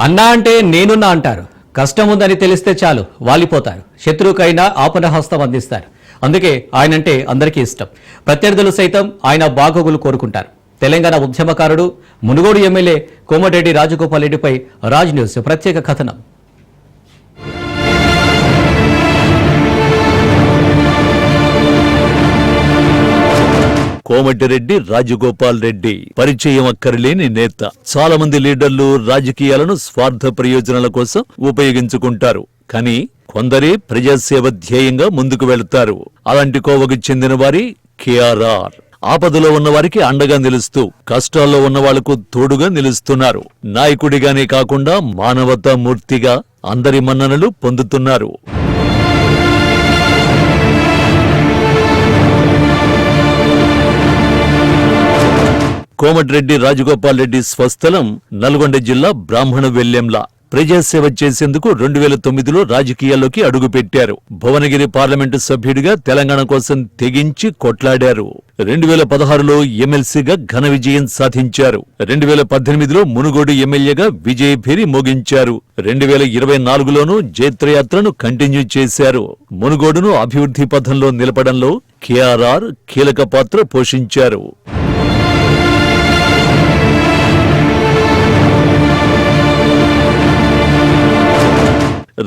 అన్నా అంటే నేనున్నా అంటారు. కష్టం ఉందని తెలిస్తే చాలు వాలిపోతారు. శత్రువుకైనా ఆపనహస్తం అందిస్తారు. అందుకే ఆయనంటే అందరికీ ఇష్టం. ప్రత్యర్థులు సైతం ఆయన బాగోగులు కోరుకుంటారు. తెలంగాణ ఉద్యమకారుడు మునుగోడు ఎమ్మెల్యే కోమటిరెడ్డి రాజగోపాల్ రెడ్డిపై రాజ్ న్యూస్ ప్రత్యేక కథనం. కోమటిరెడ్డి రాజగోపాల్ రెడ్డి. పరిచయం అక్కరలేని నేత. చాలా మంది లీడర్లు రాజకీయాలను స్వార్థ ప్రయోజనాల కోసం ఉపయోగించుకుంటారు. కానీ కొందరే ప్రజాసేవ ధ్యేయంగా ముందుకు వెళతారు. అలాంటి కోవకు చెందిన వారి కేఆర్ఆర్. ఆపదలో ఉన్నవారికి అండగా నిలుస్తూ కష్టాల్లో ఉన్న వాళ్ళకు తోడుగా నిలుస్తున్నారు. నాయకుడిగానే కాకుండా మానవతా మూర్తిగా అందరి మన్ననలు పొందుతున్నారు. కోమటిరెడ్డి రాజగోపాల్ రెడ్డి స్వస్థలం నల్గొండ జిల్లా బ్రాహ్మణ వెల్లెంలా. ప్రజాసేవ చేసేందుకు రెండు వేల తొమ్మిదిలో రాజకీయాల్లోకి అడుగుపెట్టారు. భువనగిరి పార్లమెంటు సభ్యుడిగా తెలంగాణ కోసం తెగించి కొట్లాడారు. రెండు వేల పదహారులో ఎమ్మెల్సీగా ఘన విజయం సాధించారు. రెండు వేల పద్దెనిమిదిలో మునుగోడు ఎమ్మెల్యేగా విజయభేరి మోగించారు. రెండు వేల ఇరవై నాలుగులోనూ జైత్రయాత్రను కంటిన్యూ చేశారు. మునుగోడును అభివృద్ధి పథంలో నిలపడంలో కేఆర్ఆర్ కీలక పాత్ర పోషించారు.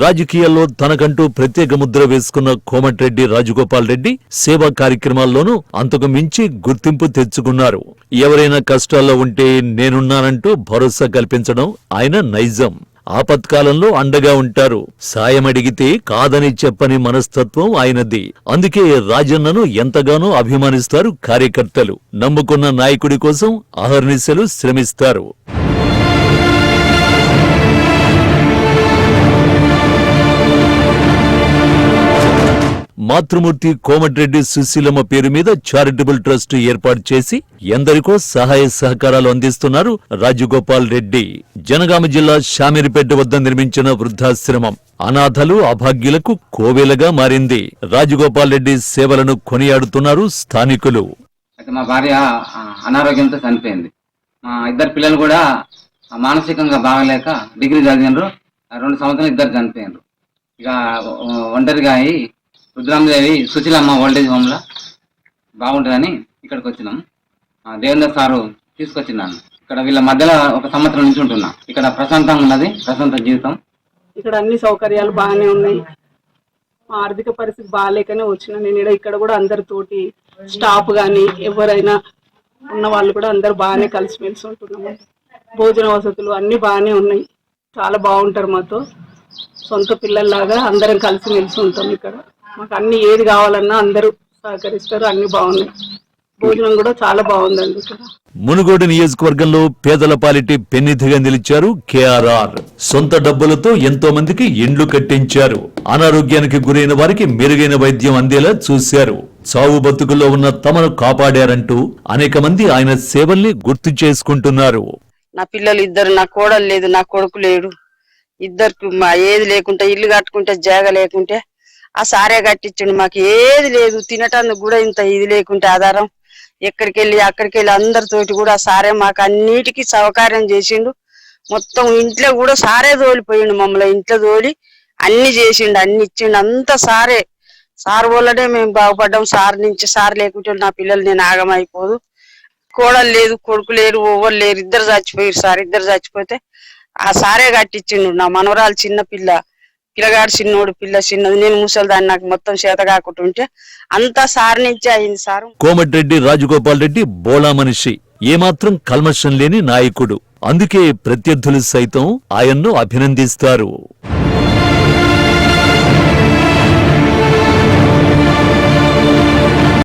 రాజకీయాల్లో తనకంటూ ప్రత్యేక ముద్ర వేసుకున్న కోమటిరెడ్డి రాజగోపాల్ రెడ్డి సేవా కార్యక్రమాల్లోనూ అంతకు మించి గుర్తింపు తెచ్చుకున్నారు. ఎవరైనా కష్టాల్లో ఉంటే నేనున్నానంటూ భరోసా కల్పించడం ఆయన నైజం. ఆపత్కాలంలో అండగా ఉంటారు. సాయం అడిగితే కాదని చెప్పని మనస్తత్వం ఆయనది. అందుకే రాజన్నను ఎంతగానో అభిమానిస్తారు కార్యకర్తలు. నమ్ముకున్న నాయకుడి కోసం అహర్నిశలు శ్రమిస్తారు. మాతృమూర్తి కోమటిరెడ్డి సుశీలమ్మ పేరు మీద చారిటబుల్ ట్రస్ట్ ఏర్పాటు చేసి ఎందరికో సహాయ సహకారాలు అందిస్తున్నారు రాజగోపాల్ రెడ్డి. జనగామ జిల్లా షామిరిపేట వద్ద నిర్మించిన వృద్ధాశ్రమం అనాథలు అభాగ్యులకు కోవెలగా మారింది. రాజగోపాల్ రెడ్డి సేవలను కొనియాడుతున్నారు స్థానికులు. మా భార్య అనారోగ్యంతో చనిపోయింది. మా ఇద్దరు పిల్లలు కూడా మానసికంగా బాగలేక డిగ్రీ చదివినారు రెండు సంవత్సరాలు ఇద్దరు చనిపోయినారు ఇక ఒంటరిగా అయి రుద్రామదేవి సుశీలమ్మ ఓల్డేజ్ హోమ్లో బాగుంటుందని ఇక్కడికి వచ్చినాం. ఆ, దేవేంద్ర సారు తీసుకొచ్చినాను. ఇక్కడ వీళ్ళ మధ్యలో ఒక సంవత్సరం నుంచి ఉంటున్నా. ఇక్కడ ప్రశాంతంగా ఉన్నది ప్రశాంత జీవితం. ఇక్కడ అన్ని సౌకర్యాలు బాగానే ఉన్నాయి. మా ఆర్థిక పరిస్థితి బాగాలేకనే వచ్చిన. నేను ఇక్కడ కూడా అందరితోటి స్టాఫ్ కానీ ఎవరైనా ఉన్న వాళ్ళు కూడా అందరు బాగానే కలిసిమెలిసి ఉంటున్నాము. భోజన వసతులు అన్ని బాగానే ఉన్నాయి. చాలా బాగుంటారు మాతో. సొంత పిల్లల్లాగా అందరం కలిసిమెలిసి ఉంటాం ఇక్కడ. మాకు అన్ని ఏది కావాలన్నా అందరూ సహకరిస్తారు అన్ని బాగున్నాయి. భోజనం కూడా చాలా బాగుందండి ఇక్కడ. మునుగోడు నియోజకవర్గంలో పేదల పాలిటి పెన్నిధిగా నిలిచారు కేఆర్ఆర్. సొంత డబ్బులతో ఎంతో మందికి ఇండ్లు కట్టించారు. అనారోగ్యానికి గురైన వారికి మెరుగైన వైద్యం అందేలా చూశారు. చావు బతుకుల్లో ఉన్న తమను కాపాడారంటూ అనేక మంది ఆయన సేవల్ని గుర్తు చేసుకుంటున్నారు. నా పిల్లలు ఇద్దరు నా కోడలు లేదు నా కొడుకు లేడు. ఇద్దరికి మా ఏది లేకుంటే ఇల్లు కట్టుకుంటే జాగ లేకుంటే ఆ సారే కట్టించండి. మాకు ఏది లేదు. తినటానికి కూడా ఇంత ఇది లేకుంటే ఆధారం. ఎక్కడికి వెళ్ళి అక్కడికి వెళ్ళి అందరితోటి కూడా సారే మాకు అన్నిటికీ సౌకర్యం చేసిండు. మొత్తం ఇంట్లో కూడా సారే తోలిపోయిండు మమ్మల్ని. ఇంట్లో తోలి అన్ని చేసిండు అన్ని ఇచ్చిండు. అంతా సారే. సార్ వల్లనే మేము బాగుపడ్డాం. సార్ నుంచి సార్ లేకుంటే నా పిల్లలు నేను ఆగమైపోదు. కోడలు లేదు కొడుకు లేరు ఓవరు లేరు. ఇద్దరు చచ్చిపోయారు సార్. ఇద్దరు చచ్చిపోతే ఆ సారే కట్టించిండు నా మనవరాలు చిన్న పిల్ల. పిల్లగాడు చిన్నోడు పిల్ల చిన్నది నేను ముసలిదాన్ని నాకు మొత్తం చేత కాకుంటుంటే అంతా సార్ నుంచి అయింది సార్. కోమటిరెడ్డి రాజగోపాల్ రెడ్డి బోళా మనిషి. ఏమాత్రం కల్మషం లేని నాయకుడు. అందుకే ప్రత్యర్థులు సైతం ఆయన్ను అభినందిస్తారు.